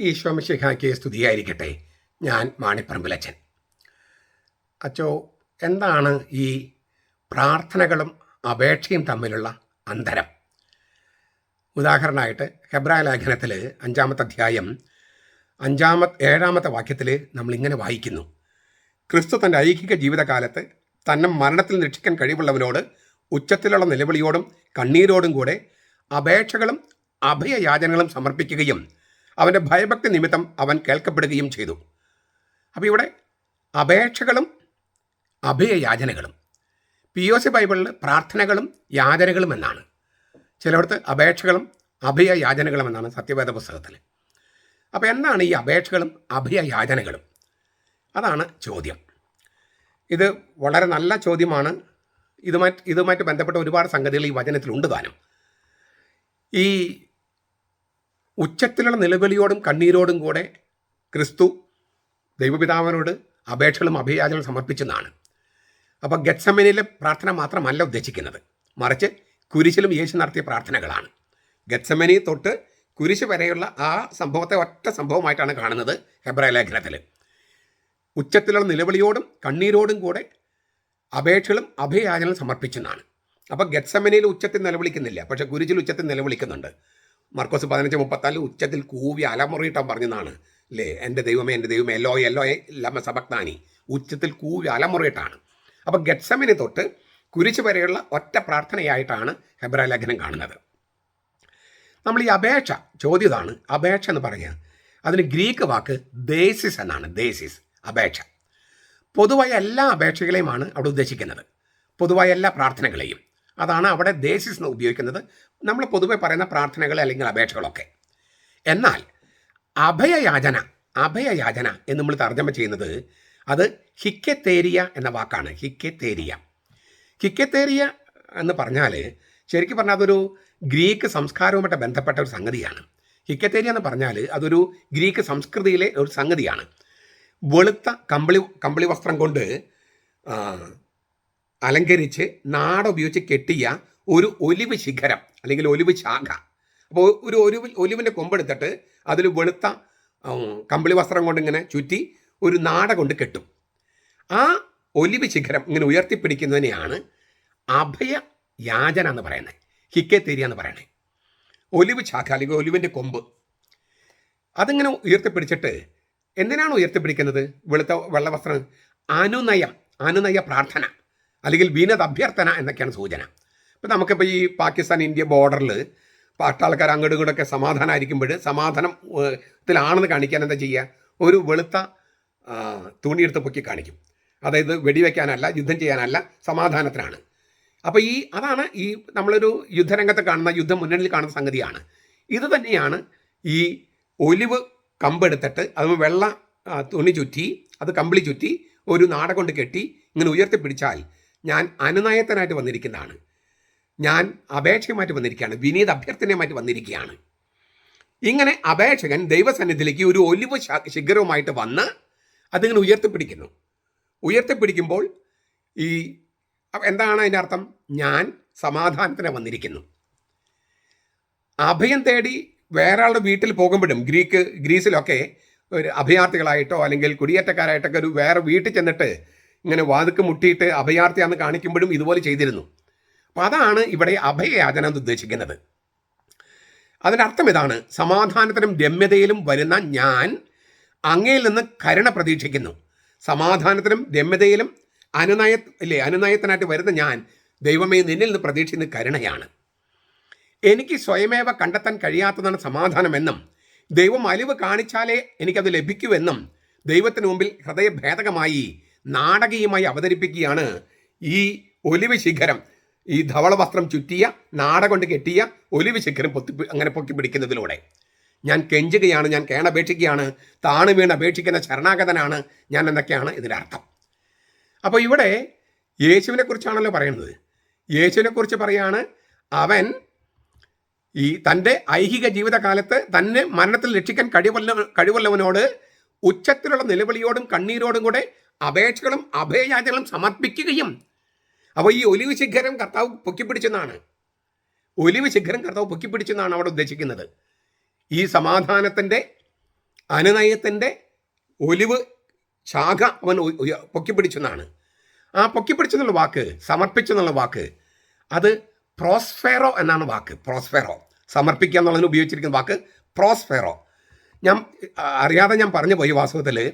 ഈശോമിശിഹായ്ക്ക് സ്തുതിയായിരിക്കട്ടെ. ഞാൻ മാണിപ്പറമ്പിലച്ചൻ അച്ചോ എന്താണ് ഈ പ്രാർത്ഥനകളും അപേക്ഷയും തമ്മിലുള്ള അന്തരം? ഉദാഹരണമായിട്ട് ഹെബ്രായ ലേഖനത്തിൽ അഞ്ചാമത്തെ അധ്യായം അഞ്ചാമത്തെ ഏഴാമത്തെ വാക്യത്തിൽ നമ്മൾ ഇങ്ങനെ വായിക്കുന്നു. ക്രിസ്തു തന്റെ ഐഹിക ജീവിതകാലത്ത് തന്നെ മരണത്തിൽ രക്ഷിക്കാൻ കഴിവുള്ളവനോട് ഉച്ചത്തിലുള്ള നിലവിളിയോടും കണ്ണീരോടും കൂടെ അപേക്ഷകളും അഭയയാചനകളും സമർപ്പിക്കുകയും അവന്റെ ഭയഭക്തി നിമിത്തം അവൻ കേൾക്കപ്പെടുകയും ചെയ്തു. അപ്പോൾ ഇവിടെ അപേക്ഷകളും അഭയയാചനകളും പി ഒ സി ബൈബിളിൽ പ്രാർത്ഥനകളും യാചനകളും എന്നാണ്. ചിലയിടത്ത് അപേക്ഷകളും അഭയയാചനകളും എന്നാണ് സത്യവേദ പുസ്തകത്തിൽ. അപ്പോൾ എന്താണ് ഈ അപേക്ഷകളും അഭയയാചനകളും? അതാണ് ചോദ്യം. ഇത് വളരെ നല്ല ചോദ്യമാണ്. ഇതുമായി ഇതുമായിട്ട് ബന്ധപ്പെട്ട ഒരുപാട് സംഗതികൾ ഈ വചനത്തിലുണ്ട് താനും. ഈ ഉച്ചത്തിലുള്ള നിലവിളിയോടും കണ്ണീരോടും കൂടെ ക്രിസ്തു ദൈവപിതാവിനോട് അപേക്ഷകളും അഭിയാചനകളും സമർപ്പിച്ചെന്നാണ്. അപ്പോൾ ഗത്സമനിലെ പ്രാർത്ഥന മാത്രമല്ല ഉദ്ദേശിക്കുന്നത്. മറിച്ച് കുരിശിലും യേശു നടത്തിയ പ്രാർത്ഥനകളാണ്. ഗത്സമനി തൊട്ട് കുരിശ് വരെയുള്ള ആ സംഭവത്തെ ഒറ്റ സംഭവമായിട്ടാണ് കാണുന്നത് ഹെബ്രായ ലേഖനത്തിൽ ഉച്ചത്തിലുള്ള നിലവിളിയോടും കണ്ണീരോടും കൂടെ അപേക്ഷകളും അഭയാചനകളും സമർപ്പിച്ചെന്നാണ്. അപ്പോൾ ഗത്സമനയിൽ ഉച്ചത്തിൽ നിലവിളിക്കുന്നില്ല. പക്ഷേ കുരിശിൽ ഉച്ചത്തിൽ നിലവിളിക്കുന്നുണ്ട്. മർക്കോസ് പതിനഞ്ച് മുപ്പത്താൽ ഉച്ചത്തിൽ കൂവി അലമുറിയിട്ടാൻ പറഞ്ഞതാണ്. അല്ലേ എന്റെ ദൈവമേ എന്റെ ദൈവമേ എല്ലോ എല്ലോ ലമ സബക്താനി ഉച്ചത്തിൽ കൂവി അലമുറയിട്ടാണ്. അപ്പോൾ ഗഡ്സമിനെ തൊട്ട് കുരിശ് വരെയുള്ള ഒറ്റ പ്രാർത്ഥനയായിട്ടാണ് ഹെബ്ര ലേഖനം കാണുന്നത്. നമ്മൾ ഈ അപേക്ഷ ചോദ്യതാണ് അപേക്ഷ എന്ന് പറയുക. അതിന് ഗ്രീക്ക് വാക്ക് ദേസിസ് എന്നാണ്. ദേസിസ് അപേക്ഷ. പൊതുവായ എല്ലാ അപേക്ഷകളെയുമാണ് അവിടെ ഉദ്ദേശിക്കുന്നത്. പൊതുവായ എല്ലാ പ്രാർത്ഥനകളെയും. അതാണ് അവിടെ ദേശിസ് എന്ന് ഉപയോഗിക്കുന്നത്. നമ്മൾ പൊതുവെ പറയുന്ന പ്രാർത്ഥനകൾ അല്ലെങ്കിൽ അപേക്ഷകളൊക്കെ. എന്നാൽ അഭയയാചന അഭയയാചന എന്ന് നമ്മൾ തർജമ ചെയ്യുന്നത് അത് ഹിക്കത്തേരിയ എന്ന വാക്കാണ്. ഹിക്കത്തേരിയ. ഹിക്കത്തേരിയ എന്ന് പറഞ്ഞാൽ ശരിക്കും പറഞ്ഞാൽ അതൊരു ഗ്രീക്ക് സംസ്കാരവുമായിട്ട് ബന്ധപ്പെട്ട ഒരു സംഗതിയാണ്. ഹിക്കത്തേരിയ എന്ന് പറഞ്ഞാൽ അതൊരു ഗ്രീക്ക് സംസ്കൃതിയിലെ ഒരു സംഗതിയാണ്. വെളുത്ത കമ്പിളി കമ്പിളി വസ്ത്രം കൊണ്ട് അലങ്കരിച്ച് നാട ഉപയോഗിച്ച് കെട്ടിയ ഒരു ഒലിവ് ശിഖരം അല്ലെങ്കിൽ ഒലിവ് ശാഖ. അപ്പോൾ ഒരു ഒലിവ് ഒലിവിന്റെ കൊമ്പെടുത്തിട്ട് അതിൽ വെളുത്ത കമ്പിളി വസ്ത്രം കൊണ്ട് ഇങ്ങനെ ചുറ്റി ഒരു നാട കൊണ്ട് കെട്ടും. ആ ഒലിവ് ശിഖരം ഇങ്ങനെ ഉയർത്തിപ്പിടിക്കുന്നതിനെയാണ് അഭയ യാചന എന്ന് പറയുന്നത്. ഹിക്കേത്തേരിയ എന്ന് പറയുന്നത്. ഒലിവ് ശാഖ അല്ലെങ്കിൽ ഒലിവിന്റെ കൊമ്പ്. അതിങ്ങനെ ഉയർത്തിപ്പിടിച്ചിട്ട് എന്തിനാണ് ഉയർത്തിപ്പിടിക്കുന്നത്? വെളുത്ത വെള്ളവസ്ത്രം അനുനയം അനുനയ പ്രാർത്ഥന. അല്ലെങ്കിൽ വിനത് അഭ്യർത്ഥന എന്നൊക്കെയാണ് സൂചന. ഇപ്പം നമുക്കിപ്പോൾ ഈ പാകിസ്ഥാൻ ഇന്ത്യ ബോർഡറിൽ പാട്ടാൾക്കാർ അങ്ങോട്ടും ഇങ്ങോട്ടൊക്കെ സമാധാനമായിരിക്കുമ്പോൾ സമാധാനം ഏഹ്, ത്തിലാണെന്ന് കാണിക്കാൻ എന്താ ചെയ്യുക? ഒരു വെളുത്ത തുണിയെടുത്ത് പൊക്കി കാണിക്കും. അതായത് വെടിവെക്കാനല്ല യുദ്ധം ചെയ്യാനല്ല സമാധാനത്തിനാണ്. അപ്പോൾ ഈ അതാണ് ഈ നമ്മളൊരു യുദ്ധരംഗത്ത് കാണുന്ന യുദ്ധം മുന്നണിയിൽ കാണുന്ന സംഗതിയാണ്. ഇത് തന്നെയാണ് ഈ ഒലിവ് കമ്പെടുത്തിട്ട് അത് വെള്ള തുണി ചുറ്റി അത് കമ്പിളി ചുറ്റി ഒരു നാട കൊണ്ട് കെട്ടി ഇങ്ങനെ ഉയർത്തിപ്പിടിച്ചാൽ ഞാൻ അനുനയത്തനായിട്ട് വന്നിരിക്കുന്നതാണ്. ഞാൻ അപേക്ഷയുമായിട്ട് വന്നിരിക്കുകയാണ്. വിനീത അഭ്യർത്ഥനയുമായിട്ട് വന്നിരിക്കുകയാണ്. ഇങ്ങനെ അപേക്ഷകൻ ദൈവസന്നിധിയിലേക്ക് ഒരു ഒലിവ് ശിഖരവുമായിട്ട് വന്ന് അതിങ്ങനെ ഉയർത്തിപ്പിടിക്കുന്നു. ഉയർത്തിപ്പിടിക്കുമ്പോൾ ഈ എന്താണ് അതിന്റെ അർത്ഥം? ഞാൻ സമാധാനത്തിന് വന്നിരിക്കുന്നു. അഭയം തേടി വേറെ ആളുടെ വീട്ടിൽ പോകുമ്പോഴും ഗ്രീക്ക് ഗ്രീസിലൊക്കെ ഒരു അഭയാർത്ഥികളായിട്ടോ അല്ലെങ്കിൽ കുടിയേറ്റക്കാരായിട്ടൊക്കെ ഒരു വേറെ വീട്ടിൽ ചെന്നിട്ട് ഇങ്ങനെ വാതുക്ക് മുട്ടിയിട്ട് അഭയാർത്ഥിയാന്ന് കാണിക്കുമ്പോഴും ഇതുപോലെ ചെയ്തിരുന്നു. അപ്പം അതാണ് ഇവിടെ അഭയയാചന എന്ന് ഉദ്ദേശിക്കുന്നത്. അതിന്റെ അർത്ഥം ഇതാണ് സമാധാനത്തിനും രമ്യതയിലും വരുന്ന ഞാൻ അങ്ങയിൽ നിന്ന് കരുണ പ്രതീക്ഷിക്കുന്നു. സമാധാനത്തിനും രമ്യതയിലും അനുനയ ഇല്ലേ അനുനയത്തിനായിട്ട് വരുന്ന ഞാൻ ദൈവമേ നിന്നിൽ നിന്ന് പ്രതീക്ഷിക്കുന്ന കരുണയാണ്. എനിക്ക് സ്വയമേവ കണ്ടെത്താൻ കഴിയാത്തതാണ് സമാധാനമെന്നും ദൈവം അലിവ് കാണിച്ചാലേ എനിക്കത് ലഭിക്കുമെന്നും ദൈവത്തിന് മുമ്പിൽ ഹൃദയഭേദകമായി നാടകീയമായി അവതരിപ്പിക്കുകയാണ് ഈ ഒലിവ് ശിഖരം. ഈ ധവള വസ്ത്രം ചുറ്റിയ നാട കൊണ്ട് കെട്ടിയ ഒലിവ് ശിഖരം പൊത്തി അങ്ങനെ പൊക്കി പിടിക്കുന്നതിലൂടെ. ഞാൻ കെഞ്ചുകയാണ് ഞാൻ കേണപേക്ഷിക്കുകയാണ് താണു വീണ് അപേക്ഷിക്കുന്ന ശരണാഗതനാണ് ഞാൻ എന്നൊക്കെയാണ് ഇതിന്റെ അർത്ഥം. അപ്പോൾ ഇവിടെ യേശുവിനെ കുറിച്ചാണല്ലോ പറയുന്നത്. യേശുവിനെ കുറിച്ച് പറയാണ് അവൻ ഈ തന്റെ ഐഹിക ജീവിതകാലത്ത് തന്നെ മരണത്തിൽ രക്ഷിക്കാൻ കഴിവല്ല കഴിവുള്ളവനോട് ഉച്ചത്തിലുള്ള നിലവിളിയോടും കണ്ണീരോടും കൂടെ അപേക്ഷകളും അഭയയാചകളും സമർപ്പിക്കുകയും അപ്പോൾ ഈ ഒലിവ് ശിഖരം കർത്താവ് പൊക്കിപ്പിടിച്ചെന്നാണ്. ഒലിവ് ശിഖരം കർത്താവ് പൊക്കിപ്പിടിച്ചെന്നാണ് അവിടെ ഉദ്ദേശിക്കുന്നത്. ഈ സമാധാനത്തിന്റെ അനുനയത്തിന്റെ ഒലിവ് ശാഖ അവൻ പൊക്കിപ്പിടിച്ചെന്നാണ്. ആ പൊക്കിപ്പിടിച്ചെന്നുള്ള വാക്ക് സമർപ്പിച്ചെന്നുള്ള വാക്ക് അത് പ്രോസ്ഫെറോ എന്നാണ് വാക്ക്. പ്രോസ്ഫെറോ. സമർപ്പിക്കുക എന്നുള്ളതിന് ഉപയോഗിച്ചിരിക്കുന്ന വാക്ക് പ്രോസ്ഫെറോ. ഞാൻ അറിയാതെ ഞാൻ പറഞ്ഞു പോയി വാസ്തവത്തിൽ.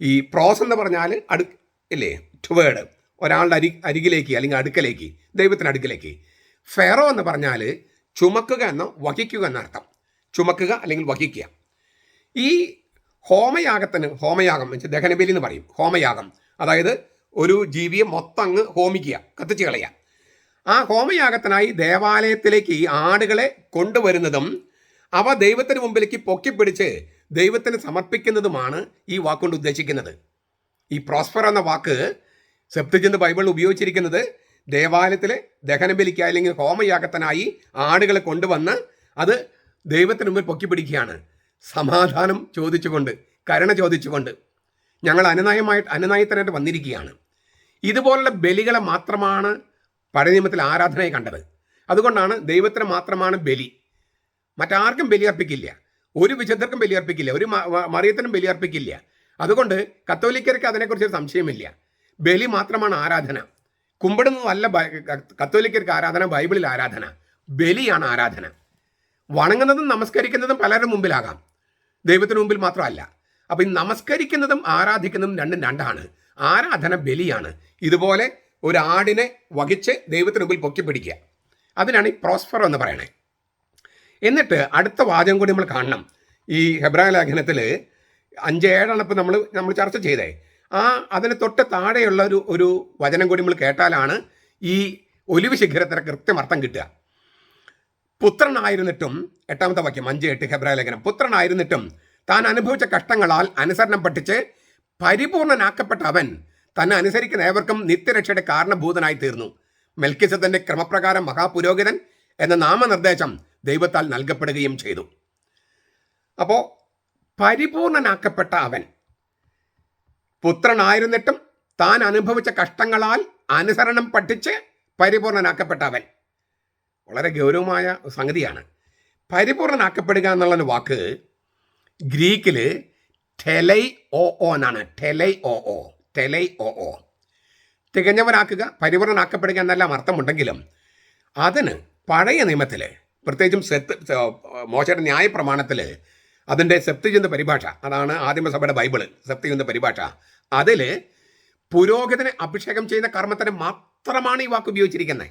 ഈ പ്രോസ് എന്ന് പറഞ്ഞാൽ അടു ഇല്ലേ ടുവേഡ് ഒരാളുടെ അരി അരികിലേക്ക് അല്ലെങ്കിൽ അടുക്കലേക്ക് ദൈവത്തിന് അടുക്കലേക്ക്. ഫെറോ എന്ന് പറഞ്ഞാൽ ചുമക്കുക എന്നോ വഹിക്കുക എന്നർത്ഥം ചുമക്കുക അല്ലെങ്കിൽ വഹിക്കുക. ഈ ഹോമയാഗത്തിന് ഹോമയാഗം വെച്ചാൽ ദഹനബലി എന്ന് പറയും. ഹോമയാഗം. അതായത് ഒരു ജീവിയെ മൊത്തം അങ്ങ് ഹോമിക്കുക കത്തിച്ച് കളയുക. ആ ഹോമയാഗത്തിനായി ദേവാലയത്തിലേക്ക് ഈ ആടുകളെ കൊണ്ടുവരുന്നതും അവ ദൈവത്തിന് മുമ്പിലേക്ക് പൊക്കിപ്പിടിച്ച് ദൈവത്തിന് സമർപ്പിക്കുന്നതുമാണ് ഈ വാക്കുകൊണ്ട് ഉദ്ദേശിക്കുന്നത്. ഈ പ്രോസ്ഫർ എന്ന വാക്ക് സെപ്റ്റജിന്റെ ബൈബിളിൽ ഉപയോഗിച്ചിരിക്കുന്നത് ദേവാലയത്തിലെ ദഹനബലിക്കായി അല്ലെങ്കിൽ ഹോമയാഗത്തനായി ആടുകളെ കൊണ്ടുവന്ന് അത് ദൈവത്തിന് മുമ്പിൽ പൊക്കിപ്പിടിക്കുകയാണ്. സമാധാനം ചോദിച്ചുകൊണ്ട് കരുണ ചോദിച്ചുകൊണ്ട് ഞങ്ങൾ അനുനയമായിട്ട് അനുനയത്തിനായിട്ട് വന്നിരിക്കുകയാണ്. ഇതുപോലുള്ള ബലികളെ മാത്രമാണ് പഴയ നിയമത്തിൽ ആരാധനയെ കണ്ടത്. അതുകൊണ്ടാണ് ദൈവത്തിന് മാത്രമാണ് ബലി. മറ്റാർക്കും ബലി ബലിയർപ്പിക്കില്ല ഒരു വിശുദ്ധർക്കും ബലിയർപ്പിക്കില്ല ഒരു മറിയത്തിനും ബലിയർപ്പിക്കില്ല. അതുകൊണ്ട് കത്തോലിക്കർക്ക് അതിനെക്കുറിച്ച് സംശയമില്ല. ബലി മാത്രമാണ് ആരാധന. കുമ്പിടുന്നതല്ല കത്തോലിക്കർക്ക് ആരാധന ബൈബിളിൽ ആരാധന. ബലിയാണ് ആരാധന. വണങ്ങുന്നതും നമസ്കരിക്കുന്നതും പലരുടെ മുമ്പിലാകാം. ദൈവത്തിന് മുമ്പിൽ മാത്രമല്ല. അപ്പം ഈ നമസ്കരിക്കുന്നതും ആരാധിക്കുന്നതും രണ്ടും രണ്ടാണ്. ആരാധന ബലിയാണ്. ഇതുപോലെ ഒരു ആടിനെ വഹിച്ച് ദൈവത്തിന് മുമ്പിൽ പൊക്കിപ്പിടിക്കുക. അതിനാണ് ഈ പ്രോസ്ഫർ എന്ന് പറയണേ. എന്നിട്ട് അടുത്ത വാചകം കൂടി നമ്മൾ കാണണം. ഈ ഹെബ്രായ ലേഖനത്തിൽ അഞ്ച് ഏഴാണ് ഇപ്പം നമ്മൾ നമ്മൾ ചർച്ച ചെയ്തേ. ആ അതിന് തൊട്ട് താഴെയുള്ള ഒരു ഒരു വചനം കൂടി നമ്മൾ കേട്ടാലാണ് ഈ ഒലിവ് ശിഖരത്തിന് കൃത്യമർത്ഥം കിട്ടുക. പുത്രനായിരുന്നിട്ടും എട്ടാമത്തെ വാക്യം അഞ്ച് എട്ട് ഹെബ്രായ ലേഖനം. പുത്രനായിരുന്നിട്ടും താൻ അനുഭവിച്ച കഷ്ടങ്ങളാൽ അനുസരണം പഠിച്ച് പരിപൂർണനാക്കപ്പെട്ട അവൻ തന്നെ അനുസരിക്കുന്ന ഏവർക്കും നിത്യരക്ഷയുടെ കാരണഭൂതനായി തീർന്നു. മെൽക്കിസത്തിന്റെ ക്രമപ്രകാരം മഹാപുരോഹിതൻ എന്ന നാമനിർദ്ദേശം ദൈവത്താൽ നൽകപ്പെടുകയും ചെയ്തു. അപ്പോൾ പരിപൂർണനാക്കപ്പെട്ട അവൻ പുത്രനായിരുന്നിട്ടും താൻ അനുഭവിച്ച കഷ്ടങ്ങളാൽ അനുസരണം പഠിച്ച് പരിപൂർണനാക്കപ്പെട്ട അവൻ. വളരെ ഗൗരവമായ സംഗതിയാണ്. പരിപൂർണനാക്കപ്പെടുക എന്നുള്ള വാക്ക് ഗ്രീക്കിൽ ടെലൈ ഓ ഓ എന്നാണ്. ടെലൈ ഓ ഓ ടെലൈ ഓ ഓ തികഞ്ഞവനാക്കുക പരിപൂർണനാക്കപ്പെടുക എന്നെല്ലാം അർത്ഥമുണ്ടെങ്കിലും അതിന് പഴയ നിയമത്തിൽ പ്രത്യേകിച്ചും സെത്ത് മോശയുടെ ന്യായ പ്രമാണത്തിൽ അതിന്റെ സെപ്തിചിന്ത പരിഭാഷ അതാണ് ആദിമസഭയുടെ ബൈബിൾ സെപ്തിചിന്ത പരിഭാഷ. അതിൽ പുരോഹിതനെ അഭിഷേകം ചെയ്യുന്ന കർമ്മത്തിന് മാത്രമാണ് ഈ വാക്ക് ഉപയോഗിച്ചിരിക്കുന്നത്.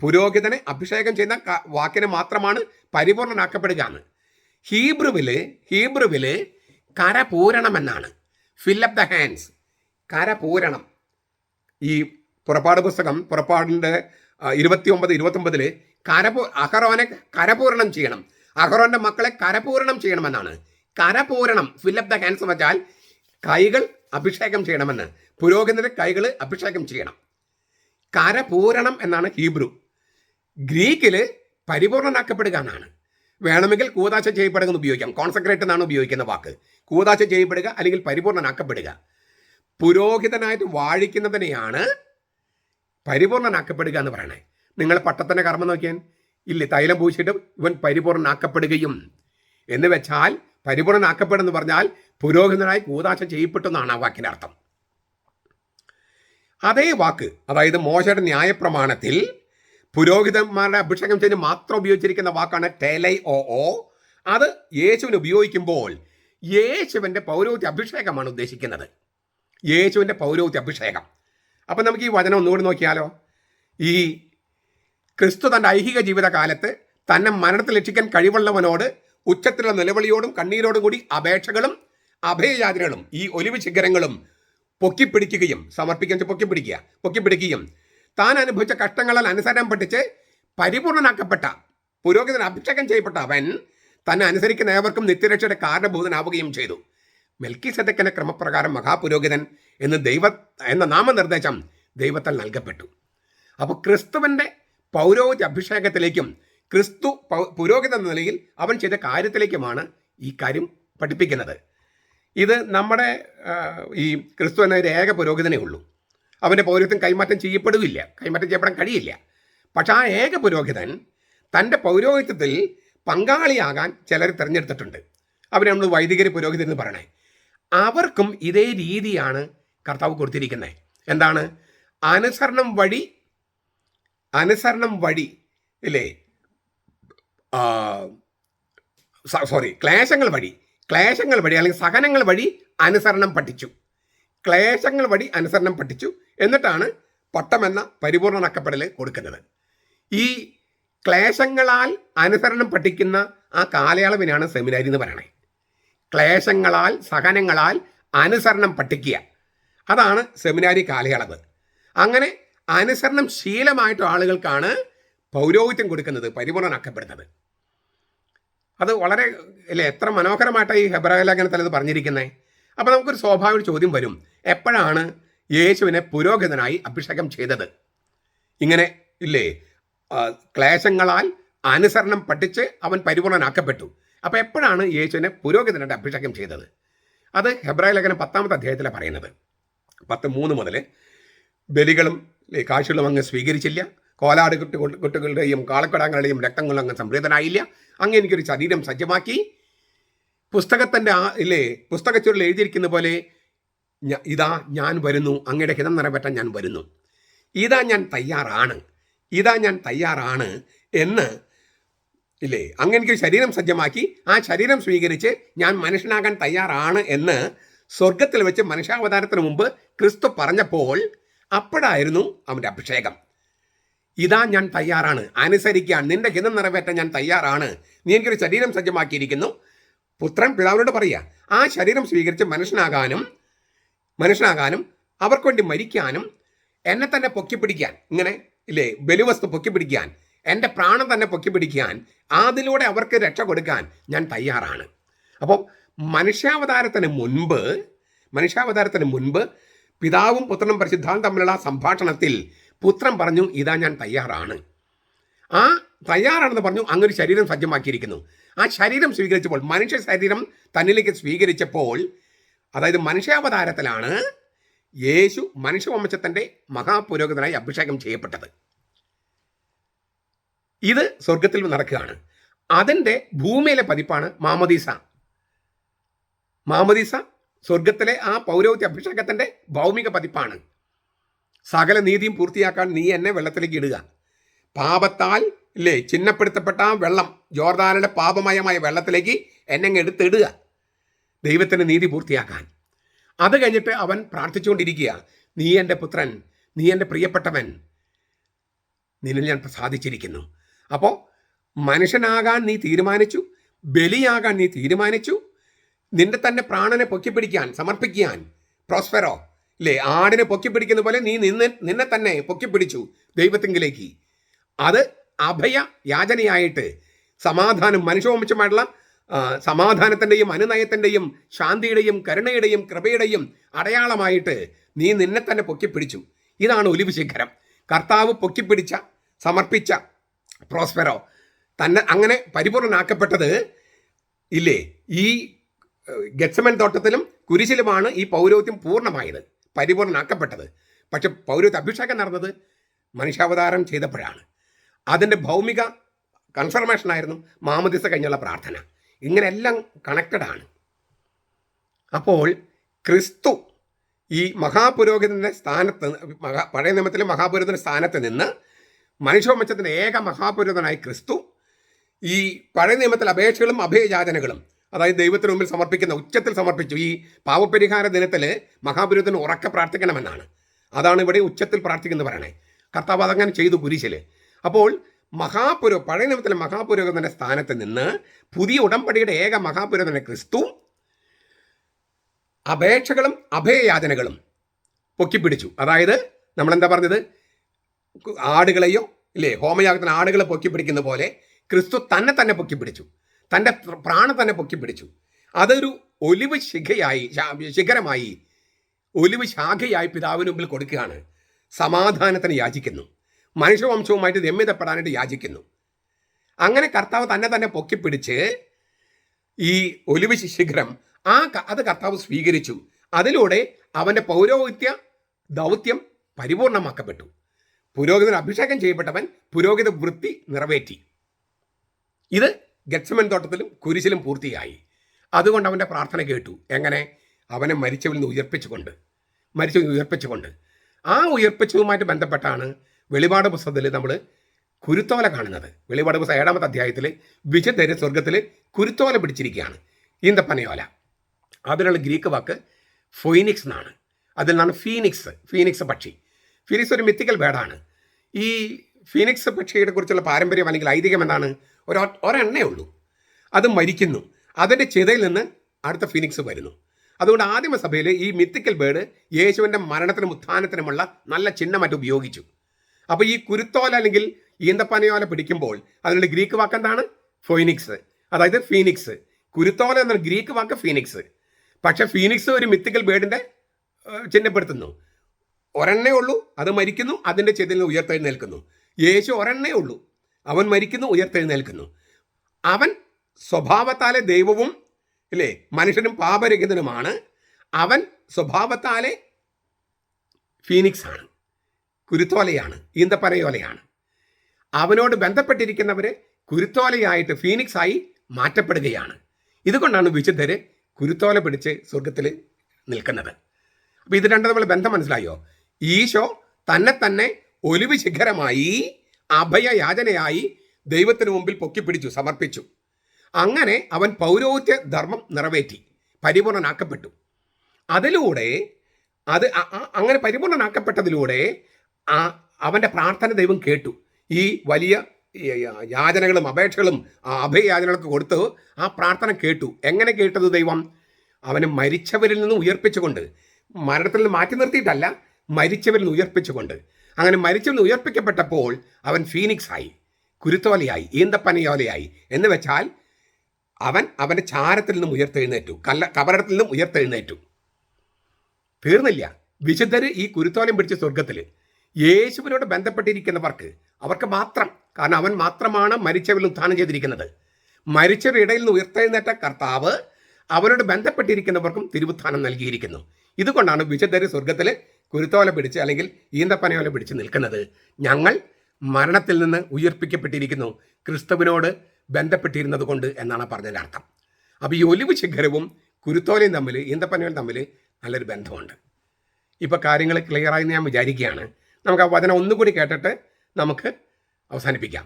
പുരോഹിതനെ അഭിഷേകം ചെയ്യുന്ന വാക്കിനെ മാത്രമാണ് പരിപൂർണനാക്കപ്പെടുക എന്ന് ഹീബ്രുവിൽ ഹീബ്രുവിൽ കരപൂരണം എന്നാണ് ഫില്ലപ്പ് ദ ഹാൻഡ്സ് കരപൂരണം. ഈ പുറപ്പാട് പുസ്തകം പുറപ്പാടിന്റെ ഇരുപത്തി ഒമ്പത് ഇരുപത്തൊമ്പതിൽ കരപൂ അഹറോനെ കരപൂരണം ചെയ്യണം. അഹറോന്റെ മക്കളെ കരപൂരണം ചെയ്യണമെന്നാണ്. കരപൂരണം അപ്പ് ദ ഹാൻഡ്സ് വെച്ചാൽ കൈകൾ അഭിഷേകം ചെയ്യണമെന്ന്. പുരോഹിതന്റെ കൈകൾ അഭിഷേകം ചെയ്യണം. കരപൂരണം എന്നാണ് ഹീബ്രു. ഗ്രീക്കിൽ പരിപൂർണനാക്കപ്പെടുക എന്നാണ്. വേണമെങ്കിൽ കൂതാശ ചെയ്യപ്പെടുക എന്ന് ഉപയോഗിക്കാം. കോൺസെൻട്രേറ്റ് എന്നാണ് ഉപയോഗിക്കുന്ന വാക്ക്. കൂതാശ ചെയ്യപ്പെടുക അല്ലെങ്കിൽ പരിപൂർണനാക്കപ്പെടുക. പുരോഹിതനായിട്ട് വാഴിക്കുന്നതിനെയാണ് പരിപൂർണനാക്കപ്പെടുക എന്ന് പറയണേ. നിങ്ങൾ പട്ടത്തിന്റെ കർമ്മം നോക്കിയാൽ ഇല്ല തൈലം പൂശിയിട്ട് ഇവൻ പരിപൂർണനാക്കപ്പെടുകയും. എന്ന് വെച്ചാൽ പരിപൂർണനാക്കപ്പെടുന്നു പറഞ്ഞാൽ പുരോഹിതനായി കൂതാശ ചെയ്യപ്പെട്ടെന്നാണ് ആ വാക്കിന്റെ അർത്ഥം അതേ വാക്ക് അതായത് മോശയുടെ ന്യായപ്രമാണത്തിൽ പുരോഹിതന്മാരുടെ അഭിഷേകം ചെയ്ത് മാത്രം ഉപയോഗിച്ചിരിക്കുന്ന വാക്കാണ് ടെലൈ ഓ ഓ അത് യേശുവിന് ഉപയോഗിക്കുമ്പോൾ യേശുവിന്റെ പൗരോഹിത്യ അഭിഷേകമാണ് ഉദ്ദേശിക്കുന്നത്. യേശുവിന്റെ പൗരോഹിത്യ അഭിഷേകം. അപ്പം നമുക്ക് ഈ വചനം ഒന്നുകൂടി നോക്കിയാലോ? ഈ ക്രിസ്തു തന്റെ ഐഹിക ജീവിതകാലത്ത് തന്നെ മരണത്തിൽ രക്ഷിക്കാൻ കഴിവുള്ളവനോട് ഉച്ചത്തിലുള്ള നിലവിളിയോടും കണ്ണീരോടും കൂടി അപേക്ഷകളും അഭയയാചനകളും ഈ ഒലിവ് ശിഖരങ്ങളും പൊക്കിപ്പിടിക്കുകയും സമർപ്പിക്കാൻ പൊക്കിപ്പിടിക്കുക പൊക്കിപ്പിടിക്കുകയും താൻ അനുഭവിച്ച കഷ്ടങ്ങളാൽ അനുസരണം പഠിച്ച് പരിപൂർണനാക്കപ്പെട്ട പുരോഹിതൻ അഭിഷേകം ചെയ്യപ്പെട്ട അവൻ തന്നെ അനുസരിക്കുന്ന ഏവർക്കും നിത്യരക്ഷയുടെ കാരണഭൂതനാവുകയും ചെയ്തു. മെൽക്കി സദക്കന്റെ ക്രമപ്രകാരം മഹാപുരോഹിതൻ എന്ന് ദൈവ എന്ന നാമനിർദ്ദേശം ദൈവത്താൽ നൽകപ്പെട്ടു. അപ്പോൾ ക്രിസ്തുവിന്റെ പൗരോഹിത്യ അഭിഷേകത്തിലേക്കും ക്രിസ്തു പുരോഹിത എന്ന നിലയിൽ അവൻ ചെയ്ത കാര്യത്തിലേക്കുമാണ് ഈ കാര്യം പഠിപ്പിക്കുന്നത്. ഇത് നമ്മുടെ ഈ ക്രിസ്തു എന്ന ഏക പുരോഹിതനേ ഉള്ളൂ. അവന്റെ പൗരോഹിത്യം കൈമാറ്റം ചെയ്യപ്പെടുകയില്ല കൈമാറ്റം ചെയ്യപ്പെടാൻ കഴിയില്ല. പക്ഷെ ആ ഏക പുരോഹിതൻ തന്റെ പൗരോഹിത്യത്തിൽ പങ്കാളിയാകാൻ ചിലർ തിരഞ്ഞെടുത്തിട്ടുണ്ട്. അവരെ നമ്മൾ വൈദികര് പുരോഹിതർ എന്ന് പറയണേ. അവർക്കും ഇതേ രീതിയാണ് കർത്താവ് കൊടുത്തിരിക്കുന്നത്. എന്താണ്? അനുസരണം വഴി അനുസരണം വഴി ഇല്ലേ? സോറി ക്ലേശങ്ങൾ വഴി ക്ലേശങ്ങൾ വഴി അല്ലെങ്കിൽ സഹനങ്ങൾ വഴി അനുസരണം പഠിച്ചു. ക്ലേശങ്ങൾ വഴി അനുസരണം പഠിച്ചു. എന്നിട്ടാണ് പട്ടമെന്ന പരിപൂർണ നക്കപ്പെടൽ കൊടുക്കുന്നത്. ഈ ക്ലേശങ്ങളാൽ അനുസരണം പഠിക്കുന്ന ആ കാലയളവിനാണ് സെമിനാരി എന്ന് പറയണേ. ക്ലേശങ്ങളാൽ സഹനങ്ങളാൽ അനുസരണം പഠിക്കുക. അതാണ് സെമിനാരി കാലയളവ്. അങ്ങനെ അനുസരണം ശീലമായിട്ട് ആളുകൾക്കാണ് പൗരോഹിത്യം കൊടുക്കുന്നത് പരിപൂർണനാക്കപ്പെടുന്നത് അത് വളരെ അല്ലേ എത്ര മനോഹരമായിട്ടാണ് ഈ ഹെബ്രായ ലേഖനത്തിൽ അത് പറഞ്ഞിരിക്കുന്നത് അപ്പോൾ നമുക്കൊരു സ്വാഭാവിക ചോദ്യം വരും. എപ്പോഴാണ് യേശുവിനെ പുരോഹിതനായി അഭിഷേകം ചെയ്തത്? ഇങ്ങനെ ഇല്ലേ ക്ലേശങ്ങളാൽ അനുസരണം പഠിച്ച് അവൻ പരിപൂർണനാക്കപ്പെട്ടു. അപ്പോൾ എപ്പോഴാണ് യേശുവിനെ പുരോഹിതനായിട്ട് അഭിഷേകം ചെയ്തത്? അത് ഹെബ്രായ ലേഖനം പത്താമത്തെ അധ്യായത്തിലാണ് പറയുന്നത്. പത്ത് മൂന്ന് മുതൽ ബലികളും ഇല്ലേ, കാശുകളും അങ്ങ് സ്വീകരിച്ചില്ല. കോലാട് കുട്ടി കുട്ടികളുടെയും കാളക്കടങ്ങളുടെയും രക്തം കൊണ്ട് അങ്ങ് സംപ്രീതനായില്ല. അങ്ങ് എനിക്കൊരു ശരീരം സജ്ജമാക്കി. പുസ്തകത്തിന്റെ ആ ഇല്ലേ? പുസ്തകച്ചുരുളിൽ എഴുതിയിരിക്കുന്ന പോലെ ഇതാ ഞാൻ വരുന്നു. അങ്ങയുടെ ഹിതം നിറവേറ്റാൻ ഞാൻ വരുന്നു. ഇതാ ഞാൻ തയ്യാറാണ്. ഇതാ ഞാൻ തയ്യാറാണ് എന്ന് ഇല്ലേ? അങ്ങ് എനിക്കൊരു ശരീരം സജ്ജമാക്കി. ആ ശരീരം സ്വീകരിച്ച് ഞാൻ മനുഷ്യനാകാൻ തയ്യാറാണ് എന്ന് സ്വർഗത്തിൽ വെച്ച് മനുഷ്യാവതാരത്തിന് മുമ്പ് ക്രിസ്തു പറഞ്ഞപ്പോൾ അപ്പോഴായിരുന്നു അവന്റെ അഭിഷേകം. ഇതാ ഞാൻ തയ്യാറാണ്. അനുസരിക്കാൻ നിന്റെ ഹിതം നിറവേറ്റാൻ ഞാൻ തയ്യാറാണ്. നീ എനിക്കൊരു ശരീരം സജ്ജമാക്കിയിരിക്കുന്നു. പുത്രൻ പിതാവിനോട് പറയുക ആ ശരീരം സ്വീകരിച്ച് മനുഷ്യനാകാനും മനുഷ്യനാകാനും അവർക്ക് വേണ്ടി മരിക്കാനും എന്നെ തന്നെ പൊക്കിപ്പിടിക്കാൻ ഇങ്ങനെ ഇല്ലേ ബലിവസ്തു പൊക്കിപ്പിടിക്കാൻ എന്റെ പ്രാണം തന്നെ പൊക്കിപ്പിടിക്കാൻ അതിലൂടെ അവർക്ക് രക്ഷ കൊടുക്കാൻ ഞാൻ തയ്യാറാണ്. അപ്പോൾ മനുഷ്യാവതാരത്തിന് മുൻപ് മനുഷ്യാവതാരത്തിന് മുൻപ് പിതാവും പുത്രനും പരിശുദ്ധാവും തമ്മിലുള്ള സംഭാഷണത്തിൽ പുത്രൻ പറഞ്ഞു ഇതാ ഞാൻ തയ്യാറാണ്. ആ തയ്യാറാണെന്ന് പറഞ്ഞു അങ്ങൊരു ശരീരം സജ്ജമാക്കിയിരിക്കുന്നു. ആ ശരീരം സ്വീകരിച്ചപ്പോൾ മനുഷ്യ ശരീരം തന്നിലേക്ക് സ്വീകരിച്ചപ്പോൾ അതായത് മനുഷ്യാവതാരത്തിലാണ് യേശു മനുഷ്യവംശത്തിന്റെ മഹാപുരോഹിതനായി അഭിഷേകം ചെയ്യപ്പെട്ടത്. ഇത് സ്വർഗത്തിൽ നടക്കുകയാണ്. അതിന്റെ ഭൂമിയിലെ പതിപ്പാണ് മാമദീസ. മാമദീസ സ്വർഗത്തിലെ ആ പൗരോഹിത്യ അഭിഷേകത്തിന്റെ ഭൗമിക പതിപ്പാണ്. സകല നീതിയും പൂർത്തിയാക്കാൻ നീ എന്നെ വെള്ളത്തിലേക്ക് ഇടുക. പാപത്താൽ ഇല്ലേ ചിഹ്നപ്പെടുത്തപ്പെട്ട ആ വെള്ളം ജോർദാനയുടെ പാപമയമായ വെള്ളത്തിലേക്ക് എന്നെ എടുത്തിടുക. ദൈവത്തിന്റെ നീതി പൂർത്തിയാക്കാൻ. അത് കഴിഞ്ഞിട്ട് അവൻ പ്രാർത്ഥിച്ചുകൊണ്ടിരിക്കുക. നീ എന്റെ പുത്രൻ നീ എന്റെ പ്രിയപ്പെട്ടവൻ. നിന്നിൽ ഞാൻ സാധിച്ചിരിക്കുന്നു അപ്പോൾ മനുഷ്യനാകാൻ നീ തീരുമാനിച്ചു ബലിയാകാൻ നീ തീരുമാനിച്ചു നിന്റെ തന്നെ പ്രാണനെ പൊക്കിപ്പിടിക്കാൻ സമർപ്പിക്കാൻ. പ്രോസ്പെറോ ഇല്ലേ? ആടിനെ പൊക്കിപ്പിടിക്കുന്ന പോലെ നീ നിന്നെ നിന്നെ തന്നെ പൊക്കിപ്പിടിച്ചു ദൈവത്തിങ്കിലേക്ക്. അത് അഭയ യാചനയായിട്ട് സമാധാനം മനുഷ്യവംശമായിട്ടുള്ള സമാധാനത്തിന്റെയും അനുനയത്തിന്റെയും ശാന്തിയുടെയും കരുണയുടെയും കൃപയുടെയും അടയാളമായിട്ട് നീ നിന്നെ തന്നെ പൊക്കിപ്പിടിച്ചു. ഇതാണ് ഒലിവ് ശിഖരം. കർത്താവ് പൊക്കിപ്പിടിച്ച സമർപ്പിച്ച പ്രോസ്പെറോ തന്നെ അങ്ങനെ പരിപൂർണനാക്കപ്പെട്ടത് ഇല്ലേ? ഈ ഏഹ്, തോട്ടത്തിലും കുരിശിലുമാണ് ഈ പൗരോത്യം പൂർണമായത് പരിപൂർണനാക്കപ്പെട്ടത്. പക്ഷെ പൗരോത്യ അഭിഷേകം നടന്നത് മനുഷ്യാവതാരം ചെയ്തപ്പോഴാണ്. അതിന്റെ ഭൗമിക കൺഫർമേഷൻ ആയിരുന്നു മാമദിസ കഴിഞ്ഞുള്ള പ്രാർത്ഥന. ഇങ്ങനെ എല്ലാം കണക്റ്റഡ് ആണ്. അപ്പോൾ ക്രിസ്തു ഈ മഹാപുരോഹിതന്റെ സ്ഥാനത്ത് മഹാ പഴയ നിയമത്തിലെ മഹാപുരോഹിതന്റെ സ്ഥാനത്ത് നിന്ന് മനുഷ്യവംശത്തിന്റെ ഏക മഹാപുരോഹിതനായി ക്രിസ്തു ഈ പഴയ നിയമത്തിലെ അപേക്ഷകളും അഭയയാചനകളും അതായത് ദൈവത്തിന് മുമ്പിൽ സമർപ്പിക്കുന്ന ഉച്ചത്തിൽ സമർപ്പിച്ചു. ഈ പാവപരിഹാര ദിനത്തിൽ മഹാപുരുത്തിന് ഉറക്കെ പ്രാർത്ഥിക്കണമെന്നാണ്. അതാണ് ഇവിടെ ഉച്ചത്തിൽ പ്രാർത്ഥിക്കുന്നത് പറയണേ. കർത്താവ് അതങ്ങനെ ചെയ്തു കുരിശിൽ അപ്പോൾ മഹാപുര പഴയ നിയമത്തിലെ മഹാപുരോഹിതന്റെ സ്ഥാനത്ത് നിന്ന് പുതിയ ഉടമ്പടിയുടെ ഏക മഹാപുരോഹിതനെ ക്രിസ്തു അപേക്ഷകളും അഭയയാചനകളും പൊക്കിപ്പിടിച്ചു. അതായത് നമ്മളെന്താ പറഞ്ഞത്? ആടുകളെയോ ഇല്ലേ ഹോമയാഗത്തിന് ആടുകളെ പൊക്കിപ്പിടിക്കുന്ന പോലെ ക്രിസ്തു തന്നെ തന്നെ പൊക്കിപ്പിടിച്ചു. തന്റെ പ്രാണ തന്നെ പൊക്കി പിടിച്ചു. അതൊരു ഒലിവ് ശിഖയായി ശിഖരമായി ഒലിവ് ശാഖയായി പിതാവിന് മുമ്പിൽ കൊടുക്കുകയാണ്. സമാധാനത്തിന് യാചിക്കുന്നു. മനുഷ്യവംശവുമായിട്ട് രമ്യതപ്പെടാനായിട്ട് യാചിക്കുന്നു. അങ്ങനെ കർത്താവ് തന്നെ തന്നെ പൊക്കിപ്പിടിച്ച് ഈ ഒലിവ് ശിഖരം ആ അത് കർത്താവ് സ്വീകരിച്ചു. അതിലൂടെ അവന്റെ പൗരോഹിത്യ ദൗത്യം പരിപൂർണമാക്കപ്പെട്ടു. പുരോഹിതൻ അഭിഷേകം ചെയ്യപ്പെട്ടവൻ പുരോഹിത വൃത്തി നിറവേറ്റി. ഇത് ഗത്സമൻ തോട്ടത്തിലും കുരിശിലും പൂർത്തിയായി. അതുകൊണ്ട് അവന്റെ പ്രാർത്ഥന കേട്ടു. എങ്ങനെ? അവനെ മരിച്ചവരിൽ നിന്ന് ഉയർപ്പിച്ചുകൊണ്ട്. മരിച്ചവരിൽ നിന്ന് ഉയർപ്പിച്ചുകൊണ്ട്. ആ ഉയർപ്പിച്ചതുമായിട്ട് ബന്ധപ്പെട്ടാണ് വെളിപാട് പുസ്തകത്തിൽ നമ്മൾ കുരുത്തോല കാണുന്നത്. വെളിപാട് പുസ്തകം ഏഴാമത്തെ അധ്യായത്തിൽ വിശുദ്ധര് സ്വർഗത്തിൽ കുരുത്തോല പിടിച്ചിരിക്കുകയാണ്. ഈന്തപ്പനയോല അതിനുള്ള ഗ്രീക്ക് വാക്ക് ഫൊയിനിക്സ് എന്നാണ്. അതിൽ നിന്നാണ് ഫീനിക്സ് ഫീനിക്സ് പക്ഷി. ഫീനിക്സ് ഒരു മിത്തിക്കൽ വേർഡാണ് ഈ ഫീനിക്സ് പക്ഷിയെ കുറിച്ചുള്ള പാരമ്പര്യം അല്ലെങ്കിൽ ഐതിഹ്യം എന്താണ്? ഒരു ഒരെണ്ണേ ഉള്ളൂ. അത് മരിക്കുന്നു. അതിന്റെ ചിതയിൽ നിന്ന് അടുത്ത ഫിനിക്സ് വരുന്നു. അതുകൊണ്ട് ആദിമസഭയിൽ ഈ മിത്തിക്കൽ ബേർഡ് യേശുവിന്റെ മരണത്തിനും ഉത്ഥാനത്തിനുമുള്ള നല്ല ചിഹ്നമായിട്ട് ഉപയോഗിച്ചു. അപ്പോൾ ഈ കുരുത്തോല അല്ലെങ്കിൽ ഈന്തപ്പനയോല പിടിക്കുമ്പോൾ അതിനുള്ള ഗ്രീക്ക് വാക്ക് എന്താണ്? ഫൊയിനിക്സ് അതായത് ഫീനിക്സ്. കുരുത്തോല എന്ന ഗ്രീക്ക് വാക്ക് ഫീനിക്സ്. പക്ഷെ ഫീനിക്സ് ഒരു മിത്തിക്കൽ ബേർഡിന്റെ ചിഹ്നപ്പെടുത്തുന്നു. ഒരെണ്ണേ ഉള്ളൂ അത് മരിക്കുന്നു അതിന്റെ ചെതിൽ ഉയർത്തെഴുന്നേൽക്കുന്നു. യേശു ഒരെണ്ണേ ഉള്ളൂ. അവൻ മരിക്കുന്നു ഉയർത്തെഴുന്നേൽക്കുന്നു. അവൻ സ്വഭാവത്താലെ ദൈവവും അല്ലേ മനുഷ്യനും പാപരഹിതനുമാണ്. അവൻ സ്വഭാവത്താലെ ഫീനിക്സ് ആണ് കുരുത്തോലയാണ് ഈന്തപ്പനയോലയാണ് അവനോട് ബന്ധപ്പെട്ടിരിക്കുന്നവരെ കുരുത്തോലയായിട്ട് ഫീനിക്സ് ആയി മാറ്റപ്പെടുകയാണ്. ഇതുകൊണ്ടാണ് വിശുദ്ധര് കുരുത്തോല പിടിച്ച് സ്വർഗത്തിൽ നിൽക്കുന്നത്. അപ്പോൾ ഇത് രണ്ടും നമ്മൾ ബന്ധം മനസ്സിലായോ? ഈശോ തന്നെ തന്നെ ഒലിവ് ശിഖരമായി അഭയയാചനയായി ദൈവത്തിന് മുമ്പിൽ പൊക്കിപ്പിടിച്ചു സമർപ്പിച്ചു. അങ്ങനെ അവൻ പൗരോഹിത്യ ധർമ്മം നിറവേറ്റി പരിപൂർണനാക്കപ്പെട്ടു. അതിലൂടെ അത് അങ്ങനെ പരിപൂർണനാക്കപ്പെട്ടതിലൂടെ അവന്റെ പ്രാർത്ഥന ദൈവം കേട്ടു. ഈ വലിയ യാചനകളും അപേക്ഷകളും അഭയയാചനകളൊക്കെ കൊടുത്ത് ആ പ്രാർത്ഥന കേട്ടു. എങ്ങനെ കേട്ടത് ദൈവം? അവനെ മരിച്ചവരിൽ നിന്ന് ഉയർപ്പിച്ചുകൊണ്ട് മരണത്തിൽ നിന്ന് മാറ്റി നിർത്തിയിട്ടല്ല മരിച്ചവരിൽ നിന്ന് ഉയർപ്പിച്ചുകൊണ്ട്. അങ്ങനെ മരിച്ചു നിന്ന് ഉയർപ്പിക്കപ്പെട്ടപ്പോൾ അവൻ ഫീനിക്സ് ആയി കുരുത്തോലയായി ഈന്തപ്പനയോലയായി. എന്ന് വെച്ചാൽ അവൻ അവന്റെ ചാരത്തിൽ നിന്നും ഉയർത്തെഴുന്നേറ്റു കല്ല കബറടത്തിൽ നിന്നും ഉയർത്തെഴുന്നേറ്റു. തീർന്നില്ല. വിശുദ്ധര് ഈ കുരുത്തോലം പിടിച്ച സ്വർഗത്തിൽ യേശുവിനോട് ബന്ധപ്പെട്ടിരിക്കുന്നവർക്ക് അവർക്ക് മാത്രം കാരണം അവൻ മാത്രമാണ് മരിച്ചവരിൽ ഉത്ഥാനം ചെയ്തിരിക്കുന്നത്. മരിച്ചവരുടെ ഇടയിൽ നിന്ന് ഉയർത്തെഴുന്നേറ്റ കർത്താവ് അവരോട് ബന്ധപ്പെട്ടിരിക്കുന്നവർക്കും തിരുവുത്ഥാനം നൽകിയിരിക്കുന്നു. ഇതുകൊണ്ടാണ് വിശുദ്ധര് സ്വർഗത്തിൽ കുരുത്തോല പിടിച്ച് അല്ലെങ്കിൽ ഈന്തപ്പനയോല പിടിച്ച് നിൽക്കുന്നത്. ഞങ്ങൾ മരണത്തിൽ നിന്ന് ഉയർപ്പിക്കപ്പെട്ടിരിക്കുന്നു. ക്രിസ്തുവിനോട് ബന്ധപ്പെട്ടിരുന്നത് കൊണ്ട് എന്നാണ് പറഞ്ഞതിന്റെ അർത്ഥം. അപ്പോൾ ഈ ഒലിവ് ശിഖരവും കുരുത്തോലയും തമ്മിൽ ഈന്തപ്പനയും തമ്മിൽ നല്ലൊരു ബന്ധമുണ്ട്. ഇപ്പോൾ കാര്യങ്ങൾ ക്ലിയറായി ഞാൻ വിചാരിക്കുകയാണ്. നമുക്ക് ആ വചനം ഒന്നുകൂടി കേട്ടിട്ട് നമുക്ക് അവസാനിപ്പിക്കാം.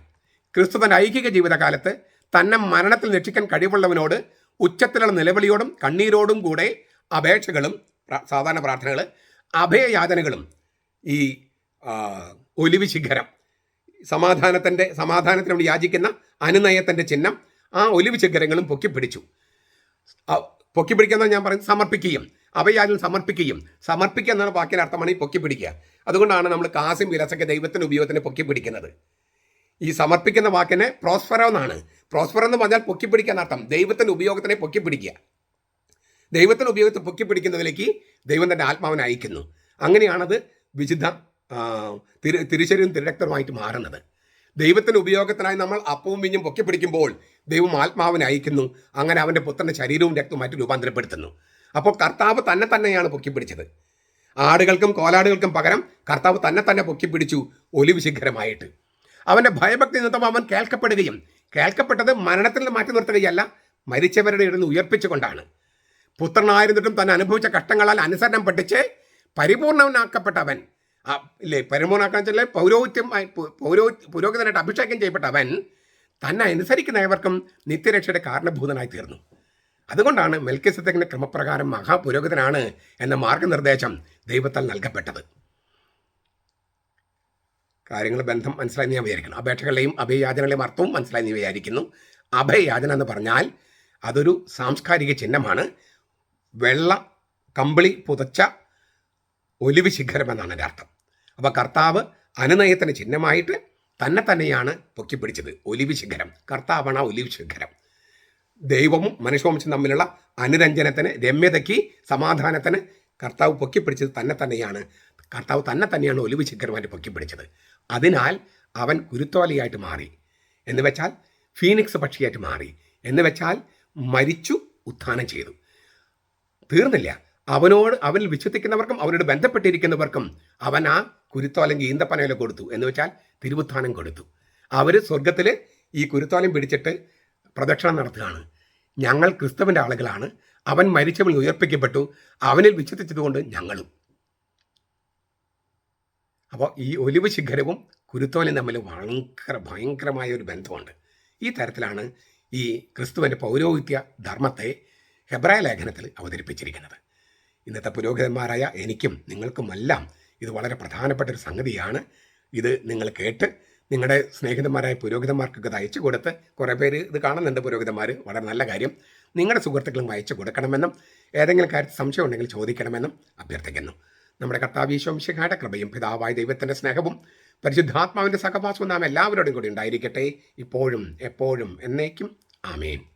ക്രിസ്തു തന്റെ ഐഹിക ജീവിതകാലത്ത് തന്നെ മരണത്തിൽ രക്ഷിക്കാൻ കഴിവുള്ളവനോട് ഉച്ചത്തിലുള്ള നിലവിളിയോടും കണ്ണീരോടും കൂടെ അപേക്ഷകളും സാധാരണ പ്രാർത്ഥനകൾ അഭയയാചനകളും ഈ ഒലിവ് ശിഖരം സമാധാനത്തിന്റെ സമാധാനത്തിന് വേണ്ടി യാചിക്കുന്ന അനുനയത്തിന്റെ ചിഹ്നം ആ ഒലിവ് ശിഖരങ്ങളും പൊക്കിപ്പിടിച്ചു പൊക്കി പൊക്കിപ്പിടിക്കുന്ന ഞാൻ പറയുന്നത്. സമർപ്പിക്കുകയും അവയാലും സമർപ്പിക്കുകയും സമർപ്പിക്കുക എന്നുള്ള വാക്കിന് അർത്ഥമാണ് ഈ പൊക്കിപ്പിടിക്കുക അതുകൊണ്ടാണ് നമ്മൾ കാസിം വിലസൊക്കെ ദൈവത്തിന്റെ ഉപയോഗത്തിന് പൊക്കിപ്പിടിക്കുന്നത് ഈ സമർപ്പിക്കുന്ന വാക്കിനെ പ്രോസ്ഫറോ എന്നാണ്. പ്രോസ്ഫറോ എന്ന് പറഞ്ഞാൽ പൊക്കിപ്പിടിക്കുക അർത്ഥം ദൈവത്തിന്റെ ഉപയോഗത്തിനെ പൊക്കിപ്പിടിക്കുക ദൈവത്തിന്റെ ഉപയോഗത്തെ പൊക്കിപ്പിടിക്കുന്നതിലേക്ക് ദൈവം തന്റെ ആത്മാവിനെ അയക്കുന്നു. അങ്ങനെയാണത് വിശുദ്ധ തിരു തിരുശരീരം തിരുരക്തമായിട്ട് മാറുന്നത്. ദൈവത്തിന്റെ ഉപയോഗത്തിനായി നമ്മൾ അപ്പവും വിഞ്ഞും പൊക്കി പിടിക്കുമ്പോൾ ദൈവം ആത്മാവിനെ അയക്കുന്നു. അങ്ങനെ അവന്റെ പുത്രന്റെ ശരീരവും രക്തമായിട്ട് രൂപാന്തരപ്പെടുത്തുന്നു. അപ്പോൾ കർത്താവ് തന്നെ തന്നെയാണ് പൊക്കി പിടിച്ചത്. ആടുകൾക്കും കോലാടുകൾക്കും പകരം കർത്താവ് തന്നെ തന്നെ പൊക്കി പിടിച്ചു ഒലിവ് ശിഖരമായിട്ട്. അവന്റെ ഭയഭക്തി നിമിത്തം അവൻ കേൾക്കപ്പെടുകയും കേൾക്കപ്പെട്ടത് മരണത്തിൽ മാറ്റി നിർത്തുകയല്ല മരിച്ചവരുടെ ഇടയിൽ നിന്ന് ഉയർപ്പിച്ചുകൊണ്ടാണ്. പുത്രനായിരുന്നിട്ടും തന്നെ അനുഭവിച്ച കഷ്ടങ്ങളാൽ അനുസരണം പഠിച്ച് പരിപൂർണവനാക്കപ്പെട്ടവൻ ആ, ഇല്ലേ പരിപൂർണാക്കാൻ വെച്ചാൽ പൗരോഹിത്യം പൗരോ പുരോഹിതനായിട്ട് അഭിഷേകം ചെയ്യപ്പെട്ടവൻ തന്നെ അനുസരിക്കുന്നവർക്കും നിത്യരക്ഷയുടെ കാരണഭൂതനായി തീർന്നു. അതുകൊണ്ടാണ് മെൽക്കിസത്തേക്കിന്റെ ക്രമപ്രകാരം മഹാപുരോഹിതനാണ് എന്ന മാർഗനിർദ്ദേശം ദൈവത്താൽ നൽകപ്പെട്ടത്. കാര്യങ്ങൾ ബന്ധം മനസ്സിലായി നീ വിചാരിക്കണം അപേക്ഷകളെയും അഭയയാചനകളെയും അർത്ഥവും മനസ്സിലായി നീ വിചാരിക്കുന്നു. അഭയയാചന എന്ന് പറഞ്ഞാൽ അതൊരു സാംസ്കാരിക ചിഹ്നമാണ്. വെള്ള കമ്പിളി പുതച്ച ഒലിവ് ശിഖരം എന്നാണ് എന്റെ അർത്ഥം. അപ്പോൾ കർത്താവ് അനുനയത്തിന് ചിഹ്നമായിട്ട് തന്നെ തന്നെയാണ് പൊക്കിപ്പിടിച്ചത് ഒലിവ് ശിഖരം. കർത്താവാണ് ആ ഒലിവ് ശിഖരം. ദൈവവും മനുഷ്യവംശം തമ്മിലുള്ള അനുരഞ്ജനത്തിന് രമ്യതയ്ക്ക് സമാധാനത്തിന് കർത്താവ് പൊക്കിപ്പിടിച്ചത് തന്നെ തന്നെയാണ്. കർത്താവ് തന്നെ തന്നെയാണ് ഒലിവ് ശിഖരമായിട്ട് പൊക്കിപ്പിടിച്ചത് അതിനാൽ അവൻ കുരുത്തോലയായിട്ട് മാറി. എന്ന് വെച്ചാൽ ഫീനിക്സ് പക്ഷിയായിട്ട് മാറി. എന്ന് വെച്ചാൽ മരിച്ചു ഉത്ഥാനം ചെയ്തു. തീർന്നില്ല. അവനോട് അവനിൽ വിശ്വസിക്കുന്നവർക്കും അവനോട് ബന്ധപ്പെട്ടിരിക്കുന്നവർക്കും അവൻ ആ കുരുത്തോലം ഈന്തപ്പനയില കൊടുത്തു. എന്ന് വെച്ചാൽ തിരുവുത്ഥാനം കൊടുത്തു. അവർ സ്വർഗത്തിൽ ഈ കുരുത്തോലം പിടിച്ചിട്ട് പ്രദക്ഷിണം നടത്തുകയാണ്. ഞങ്ങൾ ക്രിസ്തുവിന്റെ ആളുകളാണ്. അവൻ മരിച്ചവൻ ഉയർപ്പിക്കപ്പെട്ടു. അവനിൽ വിശ്വസിച്ചതുകൊണ്ട് ഞങ്ങളും. അപ്പോൾ ഈ ഒലിവ് ശിഖരവും കുരുത്തോലും തമ്മിൽ ഭയങ്കര ഭയങ്കരമായ ഒരു ബന്ധമുണ്ട്. ഈ തരത്തിലാണ് ഈ ക്രിസ്തുവിന്റെ പൗരോഹിത്യ ധർമ്മത്തെ ഹെബ്രായ ലേഖനത്തിൽ അവതരിപ്പിച്ചിരിക്കുന്നത്. ഇന്നത്തെ പുരോഹിതന്മാരായ എനിക്കും നിങ്ങൾക്കുമെല്ലാം ഇത് വളരെ പ്രധാനപ്പെട്ട ഒരു സംഗതിയാണ്. ഇത് നിങ്ങൾ കേട്ട് നിങ്ങളുടെ സ്നേഹിതന്മാരായ പുരോഹിതന്മാർക്കൊക്കെ ഇത് അയച്ചു കൊടുത്ത് കുറേ പേര് ഇത് കാണുന്നുണ്ട് പുരോഹിതന്മാർ വളരെ നല്ല കാര്യം. നിങ്ങളുടെ സുഹൃത്തുക്കളും അയച്ചു കൊടുക്കണമെന്നും ഏതെങ്കിലും കാര്യത്തിൽ സംശയം ഉണ്ടെങ്കിൽ ചോദിക്കണമെന്നും അഭ്യർത്ഥിക്കുന്നു. നമ്മുടെ കർത്താവീശ്വംശിഖായുടെ കൃപയും പിതാവായ ദൈവത്തിന്റെ സ്നേഹവും പരിശുദ്ധാത്മാവിന്റെ സഹവാസവും നാം എല്ലാവരോടും കൂടി ഉണ്ടായിരിക്കട്ടെ. ഇപ്പോഴും എപ്പോഴും എന്നേക്കും. ആമേൻ.